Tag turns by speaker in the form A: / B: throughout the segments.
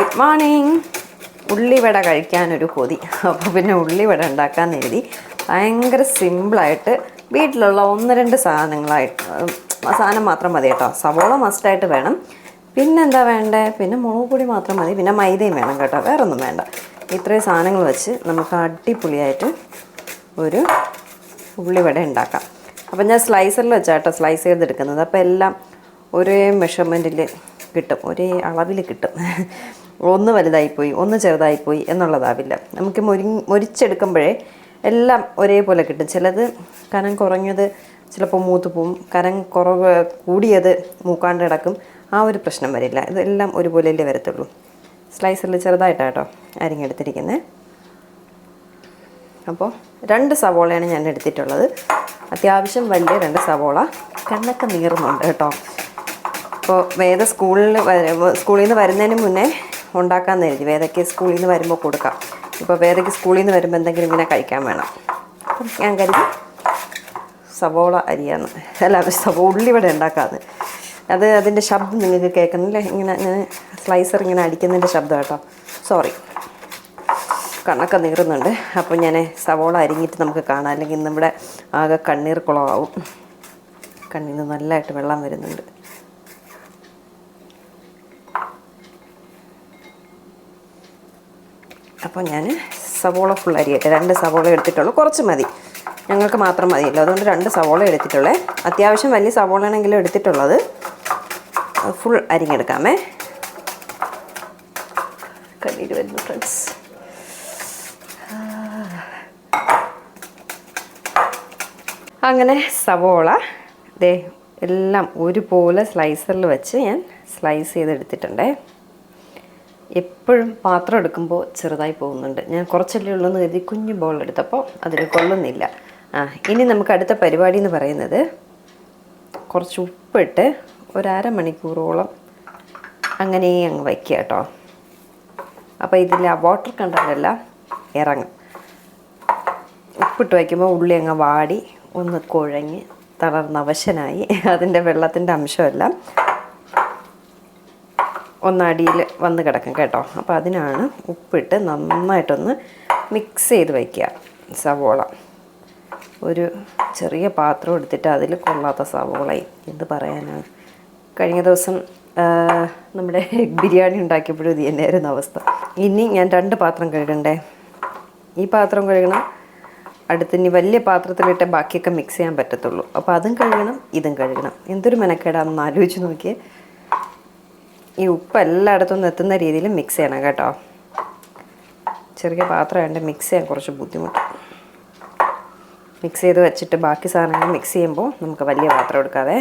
A: Good morning ഉള്ളിവട കഴിക്കാനൊരു കൊതി. അപ്പോൾ പിന്നെ ഉള്ളിവട ഉണ്ടാക്കാൻ എഴുതി ഭയങ്കര സിമ്പിളായിട്ട് വീട്ടിലുള്ള ഒന്ന് രണ്ട് സാധനങ്ങളായിട്ട് സാധനം മാത്രം മതി കേട്ടോ. സവോള മസ്റ്റായിട്ട് വേണം. പിന്നെന്താ വേണ്ടേ? പിന്നെ മുളക് പൊടി മാത്രം മതി. പിന്നെ മൈദയും വേണം കേട്ടോ. വേറെ ഒന്നും വേണ്ട. ഇത്രയും സാധനങ്ങൾ വെച്ച് നമുക്ക് അടിപൊളിയായിട്ട് ഒരു ഉള്ളിവട ഉണ്ടാക്കാം. അപ്പം ഞാൻ സ്ലൈസറിൽ വെച്ചാട്ടോ സ്ലൈസ് ചെയ്തെടുക്കുന്നത്. അപ്പോൾ എല്ലാം ഒരേ മെഷർമെന്റിൽ കിട്ടും. ഒരേ അളവിൽ കിട്ടും. ഒന്ന് വലുതായിപ്പോയി ഒന്ന് ചെറുതായിപ്പോയി എന്നുള്ളതാവില്ല. നമുക്ക് മൊരി മൊരിച്ചെടുക്കുമ്പോഴേ എല്ലാം ഒരേപോലെ കിട്ടും. ചിലത് കനം കുറഞ്ഞത് ചിലപ്പോൾ മൂത്ത് പോവും. കനം കുറവ് കൂടിയത് മൂക്കാണ്ട് കിടക്കും. ആ ഒരു പ്രശ്നം വരില്ല. ഇതെല്ലാം ഒരുപോലെയല്ലേ വരത്തുള്ളൂ. സ്ലൈസറിൽ ചെറുതായിട്ടാട്ടോ അരിഞ്ഞെടുത്തിരിക്കുന്നത് അപ്പോൾ രണ്ട് സവോളയാണ് ഞാൻ എടുത്തിട്ടുള്ളത്. അത്യാവശ്യം വലിയ രണ്ട് സവോള. കണ്ണൊക്കെ നീറുന്നുണ്ട് കേട്ടോ. അപ്പോൾ വേദ സ്കൂളിൽ സ്കൂളിൽ നിന്ന് വരുന്നതിന് മുന്നേ ഉണ്ടാക്കാമെന്ന് എഴുതി വേദയ്ക്ക് സ്കൂളിൽ നിന്ന് വരുമ്പോൾ കൊടുക്കാം. ഇപ്പോൾ വേദയ്ക്ക് സ്കൂളിൽ നിന്ന് വരുമ്പോൾ എന്തെങ്കിലും ഇങ്ങനെ കഴിക്കാൻ വേണം. അപ്പം ഞാൻ കരുതി സവോള അരിയാന്ന് അല്ല സവോ ഉള്ളിവട ഉണ്ടാക്കാമെന്ന്. അത് അതിന്റെ ശബ്ദം നിങ്ങൾക്ക് കേൾക്കുന്നില്ലേ ഇങ്ങനെ ഞാൻ സ്ലൈസർ ഇങ്ങനെ അടിക്കുന്നതിന്റെ ശബ്ദം കേട്ടോ. സോറി. കണ്ണൊക്കെ നീറുന്നുണ്ട്. അപ്പോൾ ഞാൻ സവോള അരിഞ്ഞിട്ട് നമുക്ക് കാണാം. അല്ലെങ്കിൽ നമ്മുടെ ആകെ കണ്ണീർ കുളമാവും കണ്ണിൽ നിന്ന് നല്ലതായിട്ട് വെള്ളം വരുന്നുണ്ട്. അപ്പോൾ ഞാൻ സവോള ഫുൾ അരിയട്ടെ. രണ്ട് സവോള എടുത്തിട്ടുള്ളൂ. കുറച്ച് മതി. ഞങ്ങൾക്ക് മാത്രം മതിയല്ലോ. അതുകൊണ്ട് രണ്ട് സവോള എടുത്തിട്ടുള്ളത് അത്യാവശ്യം വലിയ സവോള ആണെങ്കിലും എടുത്തിട്ടുള്ളത് ഫുൾ അരിഞ്ഞെടുക്കാമേ. കണ്ണീര് വരുന്നു ഫ്രണ്ട്സ് അങ്ങനെ സവോള ദേ എല്ലാം ഒരുപോലെ സ്ലൈസറിൽ വെച്ച് ഞാൻ സ്ലൈസ് ചെയ്തെടുത്തിട്ടുണ്ടേ. എപ്പോഴും പാത്രം എടുക്കുമ്പോൾ ചെറുതായി പോകുന്നുണ്ട്. ഞാൻ കുറച്ചല്ലേ ഉള്ളൂ എന്ന് കരുതി കുഞ്ഞു ബോൾ എടുത്തപ്പോൾ അതിൽ കൊള്ളുന്നില്ല. ആ ഇനി നമുക്ക് അടുത്ത പരിപാടി എന്ന് പറയുന്നത് കുറച്ച് ഉപ്പിട്ട് ഒരര മണിക്കൂറോളം അങ്ങനെ അങ്ങ് വയ്ക്കുക കേട്ടോ. അപ്പോൾ ഇതിൽ ആ വാട്ടർ കണ്ടന്റെല്ലാം ഇറങ്ങും. ഉപ്പിട്ട് വയ്ക്കുമ്പോൾ ഉള്ളി അങ്ങ് വാടി ഒന്ന് കുഴഞ്ഞ് തളർന്നവശനായി അതിന്റെ വെള്ളത്തിന്റെ അംശമെല്ലാം. ഒന്നടിയിൽ വന്ന് കിടക്കും കേട്ടോ. അപ്പോൾ അതിനാണ് ഉപ്പിട്ട് നന്നായിട്ടൊന്ന് മിക്സ് ചെയ്ത് വയ്ക്കുക സവോള. ഒരു ചെറിയ പാത്രം എടുത്തിട്ട് അതിൽ കൊള്ളാത്ത സവോളയും എന്ത് പറയാനാണ് കഴിഞ്ഞ ദിവസം നമ്മുടെ എഗ് ബിരിയാണി ഉണ്ടാക്കിയപ്പോഴും ഇത് തന്നെയായിരുന്നു അവസ്ഥ. ഇനി ഞാൻ രണ്ട് പാത്രം കഴുകണ്ടേ? ഈ പാത്രം കഴുകണം. അടുത്ത് ഇനി വലിയ പാത്രത്തിലിട്ട് ബാക്കിയൊക്കെ മിക്സ് ചെയ്യാൻ പറ്റത്തുള്ളൂ. അപ്പോൾ അതും കഴുകണം ഇതും കഴുകണം. എന്തൊരു മെനക്കേടാണെന്ന് ആലോചിച്ച് നോക്കിയേ. ഈ ഉപ്പ് എല്ലായിടത്തും എത്തുന്ന രീതിയിൽ മിക്സ് ചെയ്യണം കേട്ടോ. ചെറിയ പാത്രമായിട്ട് മിക്സ് ചെയ്യാൻ കുറച്ച് ബുദ്ധിമുട്ട്. മിക്സ് ചെയ്ത് വെച്ചിട്ട് ബാക്കി സാധനങ്ങൾ മിക്സ് ചെയ്യുമ്പോൾ നമുക്ക് വലിയ പാത്രം എടുക്കാതെ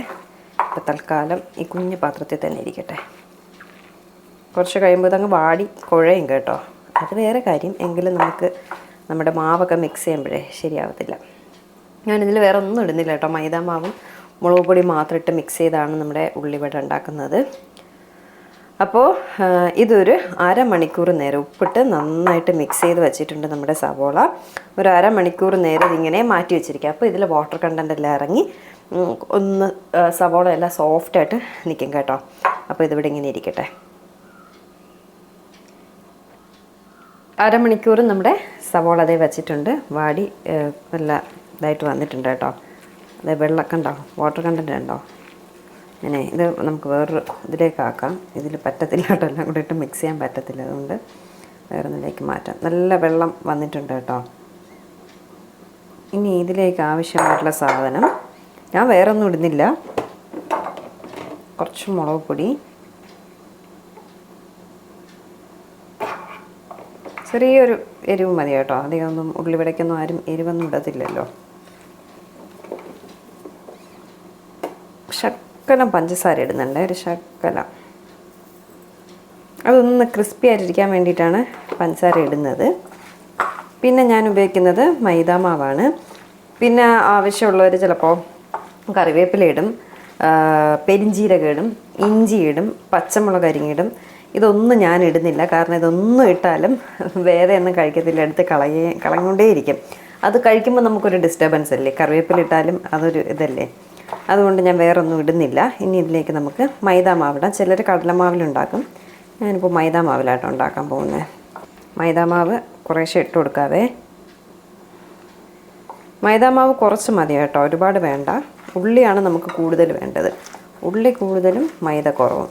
A: ഇപ്പം തൽക്കാലം ഈ കുഞ്ഞു പാത്രത്തിൽ തന്നെ ഇരിക്കട്ടെ. കുറച്ച് കഴിയുമ്പോൾ ഇതങ്ങ് വാടി കുഴയും കേട്ടോ. അത് വേറെ കാര്യം. എങ്കിലും നമുക്ക് നമ്മുടെ മാവൊക്കെ മിക്സ് ചെയ്യുമ്പോഴേ ശരിയാവത്തില്ല. ഞാനിതിൽ വേറെ ഒന്നും ഇടുന്നില്ല കേട്ടോ. മൈദാ മാവും മുളക് പൊടി മാത്രം ഇട്ട് മിക്സ് ചെയ്താണ് നമ്മുടെ ഉള്ളിവട ഉണ്ടാക്കുന്നത്. അപ്പോൾ ഇതൊരു അരമണിക്കൂർ നേരം ഉപ്പിട്ട് നന്നായിട്ട് മിക്സ് ചെയ്ത് വെച്ചിട്ടുണ്ട് നമ്മുടെ സവോള. ഒരു അരമണിക്കൂർ നേരം ഇതിങ്ങനെ മാറ്റി വെച്ചിരിക്കുക. അപ്പോൾ ഇതിൽ വാട്ടർ കണ്ടന്റ് എല്ലാം ഇറങ്ങി ഒന്ന് സവോള എല്ലാം സോഫ്റ്റായിട്ട് നിൽക്കും കേട്ടോ. അപ്പോൾ ഇതിവിടെ ഇങ്ങനെ ഇരിക്കട്ടെ. അരമണിക്കൂർ നമ്മുടെ സവോള അതേ വെച്ചിട്ടുണ്ട്. വാടി നല്ല ഇതായിട്ട് വന്നിട്ടുണ്ട് കേട്ടോ. അതെ വെള്ളമൊക്കെ ഉണ്ടോ വാട്ടർ കണ്ടന്റ് ഉണ്ടോ? അങ്ങനെ ഇത് നമുക്ക് വേറൊരു ഇതിലേക്ക് ആക്കാം ഇതിൽ പറ്റത്തില്ല കേട്ടോ എല്ലാം കൂടെ ഇട്ട് മിക്സ് ചെയ്യാൻ പറ്റത്തില്ല അതുകൊണ്ട് വേറെ ഒന്നിലേക്ക് മാറ്റാം. നല്ല വെള്ളം വന്നിട്ടുണ്ട് കേട്ടോ. ഇനി ഇതിലേക്ക് ആവശ്യമായിട്ടുള്ള സാധനം ഞാൻ വേറെ ഒന്നും ഇടുന്നില്ല. കുറച്ച് മുളക് പൊടി. ചെറിയൊരു എരിവ് മതി കേട്ടോ. അധികമൊന്നും ഉള്ളിവിടയ്ക്കൊന്നും ആരും എരിവൊന്നും ഇടത്തില്ലല്ലോ. ശക്കലം പഞ്ചസാര ഇടുന്നുണ്ട് ഒരു ശക്കലം അതൊന്ന് ക്രിസ്പി ആയിട്ടിരിക്കാൻ വേണ്ടിയിട്ടാണ് പഞ്ചസാര ഇടുന്നത്. പിന്നെ ഞാൻ ഉപയോഗിക്കുന്നത് മൈദ മാവാണ്. പിന്നെ ആവശ്യമുള്ളവർ ചിലപ്പോൾ കറിവേപ്പില ഇടും ആ, പെരിഞ്ജീരകം ഇടും ഇഞ്ചി ഇടും പച്ചമുളക് അരിഞ്ഞിടും ഇതൊന്നും ഞാൻ ഇടുന്നില്ല കാരണം ഇതൊന്നും ഇട്ടാലും വേറെ ഒന്നും കഴിക്കത്തില്ല എടുത്ത് കളയേ കളഞ്ഞുകൊണ്ടേയിരിക്കും. അത് കഴിക്കുമ്പോൾ നമുക്കൊരു ഡിസ്റ്റർബൻസ് അല്ലേ? കറിവേപ്പില ഇട്ടാലും അതൊരു ഇതല്ലേ? അതുകൊണ്ട് ഞാൻ വേറൊന്നും ഇടുന്നില്ല. ഇനി ഇതിലേക്ക് നമുക്ക് മൈദ മാവിടാം ചിലർ കടലമാവിലുണ്ടാക്കും. ഞാനിപ്പോൾ മൈദ മാവിലാട്ടോ ഉണ്ടാക്കാൻ പോകുന്നത് മൈദ മാവ് കുറേശ്ശെ ഇട്ട് കൊടുക്കാവേ. മൈദാ മാവ് കുറച്ച് മതി കേട്ടോ ഒരുപാട് വേണ്ട. ഉള്ളിയാണ് നമുക്ക് കൂടുതൽ വേണ്ടത്. ഉള്ളി കൂടുതലും മൈദ കുറവും.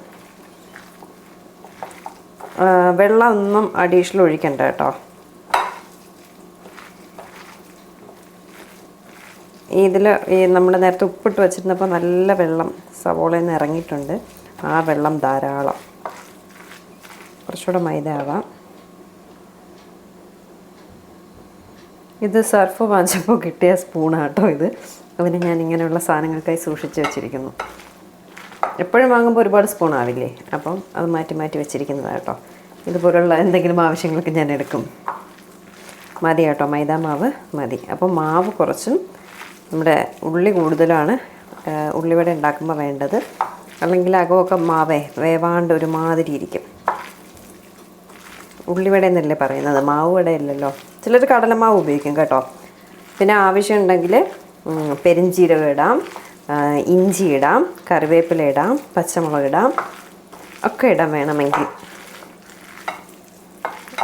A: വെള്ളം ഒന്നും അഡീഷണൽ ഒഴിക്കണ്ട കേട്ടോ. ഇതിൽ ഈ നമ്മൾ നേരത്തെ ഉപ്പിട്ട് വെച്ചിരുന്നപ്പോൾ നല്ല വെള്ളം സവോളയിൽ നിന്ന് ഇറങ്ങിയിട്ടുണ്ട്. ആ വെള്ളം ധാരാളം. കുറച്ചുകൂടെ മൈദ ആവാം. ഇത് സർഫ് വാങ്ങിച്ചപ്പോൾ കിട്ടിയ സ്പൂണാട്ടോ ഇത്. അതിന് ഞാൻ ഇങ്ങനെയുള്ള സാധനങ്ങൾക്കായി സൂക്ഷിച്ച് വെച്ചിരിക്കുന്നു. എപ്പോഴും വാങ്ങുമ്പോൾ ഒരുപാട് സ്പൂൺ ആവില്ലേ? അപ്പം അത് മാറ്റി മാറ്റി വെച്ചിരിക്കുന്നതാണ് കേട്ടോ. ഇതുപോലുള്ള എന്തെങ്കിലും ആവശ്യങ്ങൾക്ക് ഞാൻ എടുക്കും. മതി കേട്ടോ. മൈദാ മാവ് മതി. അപ്പോൾ മാവ് കുറച്ചും നമ്മുടെ ഉള്ളി കൂടുതലാണ് ഉള്ളിവട ഉണ്ടാക്കുമ്പോൾ വേണ്ടത്. അല്ലെങ്കിൽ അകമൊക്കെ മാവേ വേവാണ്ട് ഒരുമാതിരി ഇരിക്കും. ഉള്ളിവട എന്നല്ലേ പറയുന്നത്? മാവ് വടയല്ലല്ലോ ചിലർ കടലമാവ് ഉപയോഗിക്കും കേട്ടോ. പിന്നെ ആവശ്യമുണ്ടെങ്കിൽ പെരിഞ്ചീരകം ഇടാം ഇഞ്ചി ഇടാം കറിവേപ്പില ഇടാം പച്ചമുളക് ഇടാം ഒക്കെ ഇടാൻ വേണമെങ്കിൽ.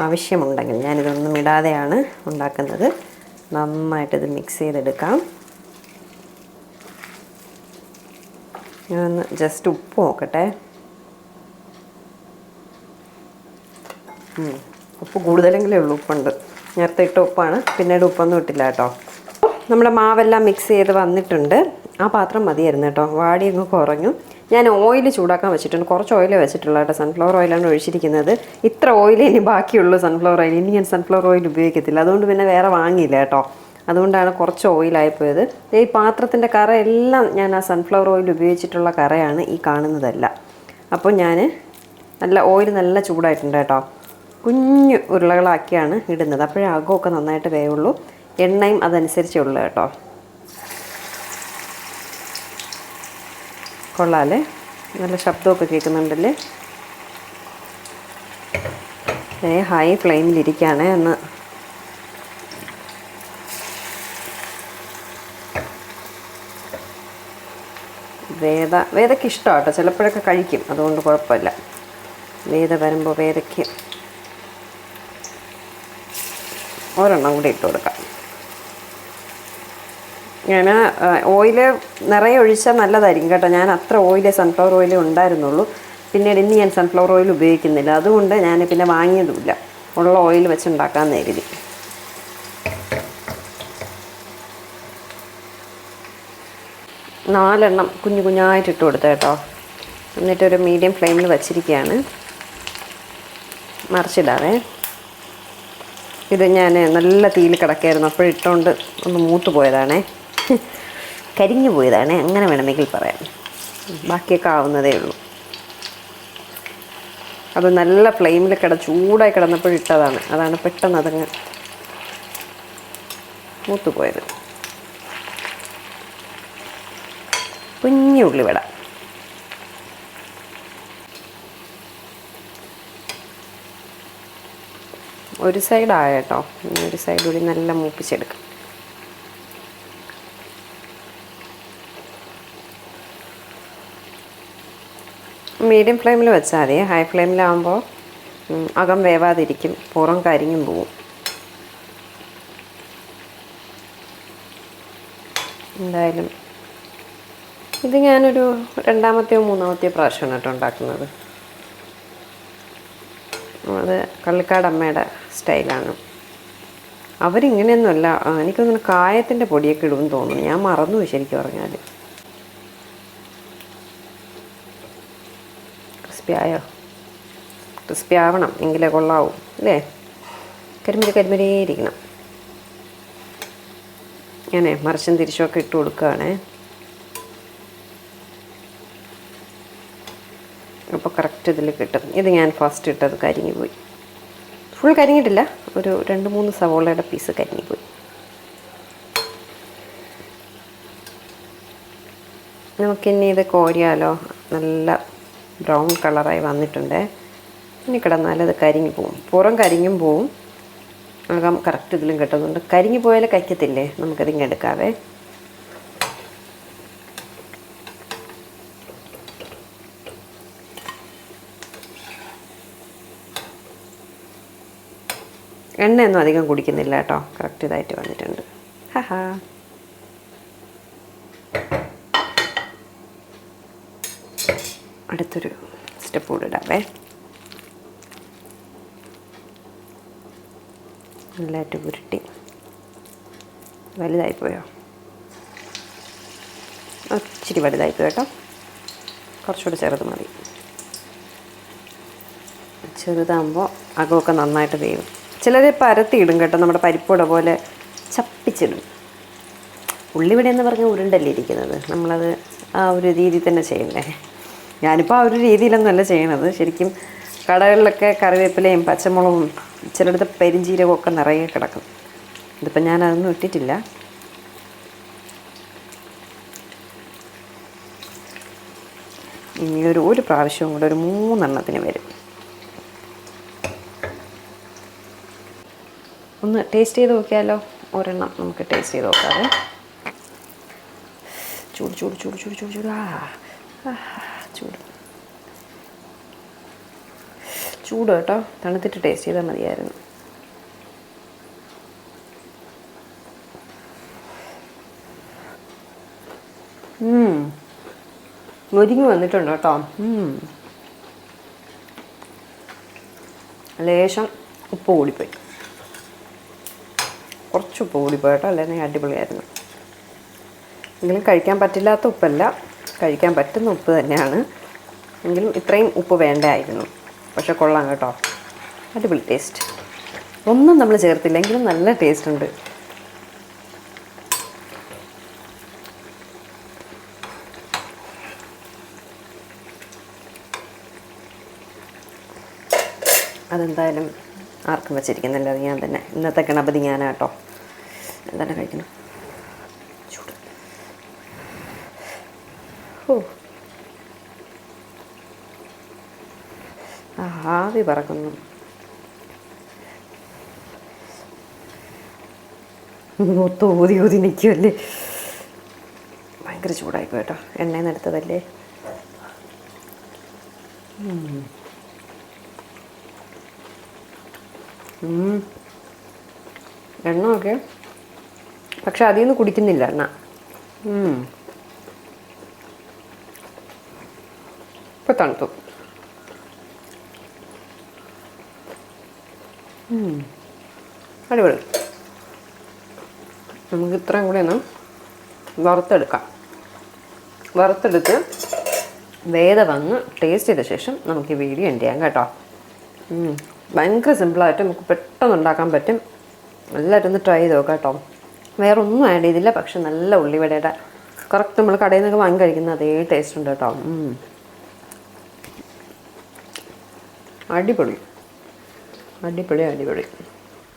A: ആവശ്യമുണ്ടെങ്കിൽ ഞാനിതൊന്നും ഇടാതെയാണ് ഉണ്ടാക്കുന്നത്. നന്നായിട്ടിത് മിക്സ് ചെയ്തെടുക്കാം. ഞാനൊന്ന് ജസ്റ്റ് ഉപ്പ് നോക്കട്ടെ. ഉപ്പ് കൂടുതലെങ്കിലേ ഉള്ളൂ ഉപ്പുണ്ട്. നേരത്തെ ഇട്ട ഉപ്പാണ് പിന്നീട് ഉപ്പൊന്നും ഇട്ടില്ല കേട്ടോ. നമ്മുടെ മാവെല്ലാം മിക്സ് ചെയ്ത് വന്നിട്ടുണ്ട്. ആ പാത്രം മതിയായിരുന്നു കേട്ടോ. വാടി അങ്ങ് കുറഞ്ഞു. ഞാൻ ഓയിൽ ചൂടാക്കാൻ വെച്ചിട്ടുണ്ട്. കുറച്ച് ഓയിൽ വെച്ചിട്ടുള്ള കേട്ടോ. സൺഫ്ലവർ ഓയിലാണ് ഒഴിച്ചിരിക്കുന്നത്. ഇത്ര ഓയിൽ ഇനി ബാക്കിയുള്ളൂ സൺഫ്ലവർ ഓയിൽ ഇനി ഞാൻ സൺഫ്ലവർ ഓയിൽ ഉപയോഗിക്കത്തില്ല. അതുകൊണ്ട് പിന്നെ വേറെ വാങ്ങിയില്ല കേട്ടോ. അതുകൊണ്ടാണ് കുറച്ച് ഓയിലായിപ്പോയത് ഈ പാത്രത്തിന്റെ കറ എല്ലാം ഞാൻ ആ സൺഫ്ലവർ ഓയിൽ ഉപയോഗിച്ചിട്ടുള്ള കറയാണ് ഈ കാണുന്നതല്ല. അപ്പോൾ ഞാൻ നല്ല ഓയിൽ നല്ല ചൂടായിട്ടുണ്ട് കേട്ടോ. കുഞ്ഞു ഉരുളകളാക്കിയാണ് ഇടുന്നത്. അപ്പോഴേ അകമൊക്കെ നന്നായിട്ട് വേവുള്ളൂ. എണ്ണയും അതനുസരിച്ചേ ഉള്ളൂ കേട്ടോ. കൊള്ളാല്ലേ? നല്ല ശബ്ദമൊക്കെ കേൾക്കുന്നുണ്ടല്ലേ? ഹൈ ഫ്ലെയിമിലിരിക്കുകയാണേ ഒന്ന് വേദ വേദയ്ക്ക് ഇഷ്ടമാണ് കേട്ടോ ചിലപ്പോഴൊക്കെ കഴിക്കും. അതുകൊണ്ട് കുഴപ്പമില്ല. വേദ വരുമ്പോൾ വേദയ്ക്ക് ഒരെണ്ണം കൂടി ഇട്ട് കൊടുക്കാം. ഞാൻ ഓയിൽ നിറയെ ഒഴിച്ചാൽ നല്ലതായിരിക്കും കേട്ടോ. ഞാൻ അത്ര ഓയിൽ സൺഫ്ലവർ ഓയിൽ ഉണ്ടായിരുന്നുള്ളൂ. പിന്നീട് ഇനി ഞാൻ സൺഫ്ലവർ ഓയിൽ ഉപയോഗിക്കുന്നില്ല. അതുകൊണ്ട് ഞാൻ പിന്നെ വാങ്ങിയതുമില്ല. ഉള്ള ഓയിൽ വെച്ചുണ്ടാക്കാൻ ഉണ്ടാക്കാമെന്ന് നാലെണ്ണം കുഞ്ഞു കുഞ്ഞായിട്ട് ഇട്ട് കൊടുത്തത് കേട്ടോ. എന്നിട്ടൊരു മീഡിയം ഫ്ലെയിമിൽ വച്ചിരിക്കുകയാണ്. മറിച്ചിടാവേ. ഇത് ഞാൻ നല്ല തീയിൽ കിടക്കായിരുന്നു. അപ്പോഴിട്ടുകൊണ്ട് ഒന്ന് മൂത്ത് പോയതാണേ. കരിഞ്ഞു പോയതാണേ. അങ്ങനെ വേണമെങ്കിൽ പറയാം. ബാക്കിയൊക്കെ ആവുന്നതേ ഉള്ളൂ. അത് നല്ല ഫ്ലെയിമിൽ കിട ചൂടായി കിടന്നപ്പോഴിട്ടതാണ് അതാണ് പെട്ടെന്ന് അതങ്ങ് മൂത്തുപോയത് കുഞ്ഞു ഉള്ളിവട. ഒരു സൈഡായ കേട്ടോ ഇനി ഒരു സൈഡ് കൂടി നല്ല മൂപ്പിച്ചെടുക്കാം. മീഡിയം ഫ്ലെയിമിൽ വെച്ചാൽ മതി. ഹൈ ഫ്ലെയിമിലാകുമ്പോൾ അകം വേവാതിരിക്കും. പുറം കരിഞ്ഞും പോവും. എന്തായാലും ഇത് ഞാനൊരു രണ്ടാമത്തെയോ മൂന്നാമത്തെയോ പ്രാവശ്യമാണ് കേട്ടോ ഉണ്ടാക്കുന്നത്. അത് കള്ളിക്കാട് അമ്മയുടെ സ്റ്റൈലാണ്. അവരിങ്ങനെയൊന്നുമല്ല എനിക്കൊന്നും കായത്തിന്റെ പൊടിയൊക്കെ ഇടുമെന്ന് തോന്നുന്നു. ഞാൻ മറന്നു ശരിക്കും പറഞ്ഞാൽ ക്രിസ്പി ആയോ? ക്രിസ്പി ആവണം എങ്കിലേ കൊള്ളാവൂ അല്ലേ? കരിമിരി കരിമിരേ ഇരിക്കണം ഞാനേ മറിച്ചും തിരിച്ചുമൊക്കെ ഇട്ട് കൊടുക്കുകയാണേ. അപ്പോൾ കറക്റ്റ് ഇതിൽ കിട്ടും. ഇത് ഞാൻ ഫസ്റ്റ് ഇട്ടത് കരിഞ്ഞു പോയി ഫുൾ കരിഞ്ഞിട്ടില്ല. ഒരു രണ്ട് മൂന്ന് സവോളയുടെ പീസ് കരിഞ്ഞു പോയി നമുക്കിനി ഇത് കോരിയാലോ. നല്ല ബ്രൗൺ കളറായി വന്നിട്ടുണ്ട്. ഇനി കിടന്നാൽ അത് കരിഞ്ഞു പോവും. പുറം കരിഞ്ഞും പോവും. അകം കറക്റ്റ് ഇതിലും കിട്ടുന്നുണ്ട്. കരിഞ്ഞു പോയാൽ കഴിക്കത്തില്ലേ നമുക്കതിങ്ങ് എടുക്കാവേ. എണ്ണയൊന്നും അധികം കുടിക്കുന്നില്ല കേട്ടോ. കറക്റ്റ് ഇതായിട്ട് വന്നിട്ടുണ്ട്. ഹഹാ. അടുത്തൊരു സ്റ്റെപ്പ് കൂടെ ഇടാവേ. നല്ലതായിട്ട് ഉരുട്ടി. വലുതായിപ്പോയോ? ഇച്ചിരി വലുതായിപ്പോയി കേട്ടോ? കുറച്ചുകൂടെ ചെറുത് മതി. ചെറുതാകുമ്പോൾ അകമൊക്കെ നന്നായിട്ട് വേവും. ചിലർ പരത്തിയിടും കേട്ടോ നമ്മുടെ പരിപ്പുട പോലെ. ചപ്പിച്ചിടും. ഉള്ളിവിടെ എന്ന് പറഞ്ഞാൽ ഉരുണ്ടല്ലേ ഇരിക്കുന്നത്. നമ്മളത് ആ ഒരു രീതി തന്നെ ചെയ്യണ്ടേ. ഞാനിപ്പോൾ ആ ഒരു രീതിയിലൊന്നുമല്ല ചെയ്യണത്. ശരിക്കും കടകളിലൊക്കെ കറിവേപ്പിലയും പച്ചമുളകും ചിലയിടത്ത് പെരിഞ്ചീരകവും ഒക്കെ നിറയെ കിടക്കും. ഇതിപ്പോൾ ഞാൻ അതൊന്നും ഇട്ടിട്ടില്ല. ഇനി ഒരു ഒരു പ്രാവശ്യവും കൂടെ ഒരു മൂന്നെണ്ണത്തിന് വരും. ഒന്ന് ടേസ്റ്റ് ചെയ്ത് നോക്കിയാലോ? ഒരെണ്ണം നമുക്ക് ടേസ്റ്റ് ചെയ്ത് നോക്കാതെ ചൂട് ചൂട് ചൂട് ചൂട് ചൂട് ചൂട്. ആ ചൂട്. ചൂട് കേട്ടോ. തണുത്തിട്ട് ടേസ്റ്റ് ചെയ്താൽ മതിയായിരുന്നു. ഉം. മുരിങ്ങ് വന്നിട്ടുണ്ട് കേട്ടോ. ലേശം ഉപ്പ് കൂടിപ്പോയി. കുറച്ച് ഉപ്പ് കൂടിപ്പോയി കേട്ടോ അല്ലെങ്കിൽ അടിപൊളിയായിരുന്നു. എങ്കിലും കഴിക്കാൻ പറ്റില്ലാത്ത ഉപ്പല്ല. കഴിക്കാൻ പറ്റുന്ന ഉപ്പ് തന്നെയാണ്. എങ്കിലും ഇത്രയും ഉപ്പ് വേണ്ടായിരുന്നു. പക്ഷെ കൊള്ളാം കേട്ടോ. അടിപൊളി ടേസ്റ്റ് ഒന്നും നമ്മൾ ചേർത്തില്ലെങ്കിലും നല്ല ടേസ്റ്റ് ഉണ്ട്. അതെന്തായാലും ആർക്കും വെച്ചിരിക്കുന്നില്ല. അത് ഞാൻ തന്നെ. ഇന്നത്തെ ഗണപതി ഞാനാട്ടോ എന്താണ് കഴിക്കണം. ചൂട്. ഓ ആവി പറക്കുന്നു. മൊത്തം ഊതി ഊതി നിൽക്കുമല്ലേ ഭയങ്കര ചൂടായിപ്പോ കേട്ടോ. എണ്ണയിൽ നിന്ന് എടുത്തതല്ലേ ഉം. എണ്ണ പക്ഷെ അതിൽ നിന്ന് കുടിക്കുന്നില്ല എണ്ണ. ഇപ്പൊ തണുത്തു. അടിപൊളി നമുക്ക് ഇത്രയും കൂടെ ഒന്ന് വറുത്തെടുക്കാം വറുത്തെടുത്ത് വേദ വന്ന് ടേസ്റ്റ് ചെയ്ത ശേഷം നമുക്ക് ഈ വീഡിയോ എൻഡ് ചെയ്യാം കേട്ടോ. ഭയങ്കര സിമ്പിളായിട്ട് നമുക്ക് പെട്ടെന്ന് ഉണ്ടാക്കാൻ പറ്റും. എല്ലാവരും ഒന്ന് ട്രൈ ചെയ്ത് നോക്കാം കേട്ടോ. വേറെ ഒന്നും ആഡ് ചെയ്തില്ല പക്ഷെ നല്ല ഉള്ളിവടയുടെ കറക്റ്റ് നമ്മൾ കടയിൽ നിന്നൊക്കെ വാങ്ങി കഴിക്കുന്ന അതേ ടേസ്റ്റ് ഉണ്ട് കേട്ടോ. അടിപൊളി. അടിപൊളി അടിപൊളി.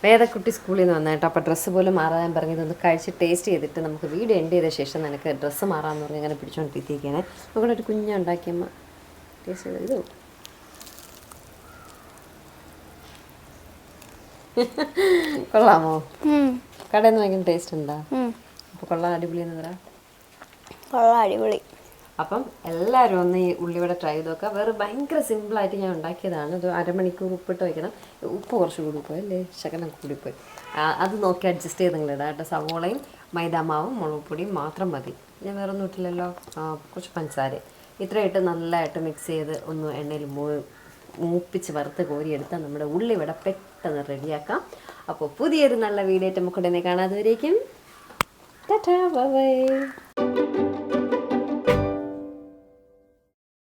A: വേദക്കുട്ടി സ്കൂളിൽ നിന്ന് വന്നായിട്ട് അപ്പോൾ ഡ്രസ്സ് പോലും മാറാൻ പറഞ്ഞത് ഒന്ന് കഴിച്ച് ടേസ്റ്റ് ചെയ്തിട്ട് നമുക്ക് വീഡിയോ എൻഡ് ചെയ്ത ശേഷം നിനക്ക് ഡ്രസ്സ് മാറാമെന്ന് പറഞ്ഞ് ഇങ്ങനെ പിടിച്ചുകൊണ്ടിരിക്കുകയാണ് നമുക്കിവിടെ ഒരു കുഞ്ഞുണ്ടാക്കിയമ്മ. ടേസ്റ്റ് ചെയ്ത്? കൊള്ളാമോ? കടയിൽ നിന്ന് ഭയങ്കര ടേസ്റ്റ് ഉണ്ടോ? അപ്പോൾ കൊള്ളാം അടിപൊളി
B: കൊള്ളാം അടിപൊളി.
A: അപ്പം എല്ലാവരും ഒന്ന് ഈ ഉള്ളിവട ട്രൈ ചെയ്ത് നോക്കുക വേറെ ഭയങ്കര സിമ്പിളായിട്ട് ഞാൻ ഉണ്ടാക്കിയതാണ്. ഒരു അരമണിക്കൂർ ഉപ്പിട്ട് വയ്ക്കണം ഉപ്പ് കുറച്ച് കൂടി പോയി അല്ലേ? ശകലം കൂടിപ്പോയി പോയി. അത് നോക്കി അഡ്ജസ്റ്റ് ചെയ്ത് നിങ്ങൾ ഇടാം കേട്ടോ. സവോളയും മൈദാമാവും മുളക് പൊടിയും മാത്രം മതി. ഞാൻ വേറെ ഒന്നും ഇട്ടില്ലല്ലോ. കുറച്ച് പഞ്ചസാര. ഇത്രയിട്ട് നല്ലതായിട്ട് മിക്സ് ചെയ്ത് ഒന്ന് എണ്ണയിൽ മൂ മൂപ്പിച്ച് വറുത്ത് കോരിയെടുത്താൽ നമ്മുടെ ഉള്ളിവട പെട്ടെന്ന് റെഡിയാക്കാം. അപ്പോൾ പുതിയൊരു നല്ല വീഡിയോ ആയിട്ട് നമുക്ക് കാണാതെ വരേക്കും ടാറ്റാ ബൈ.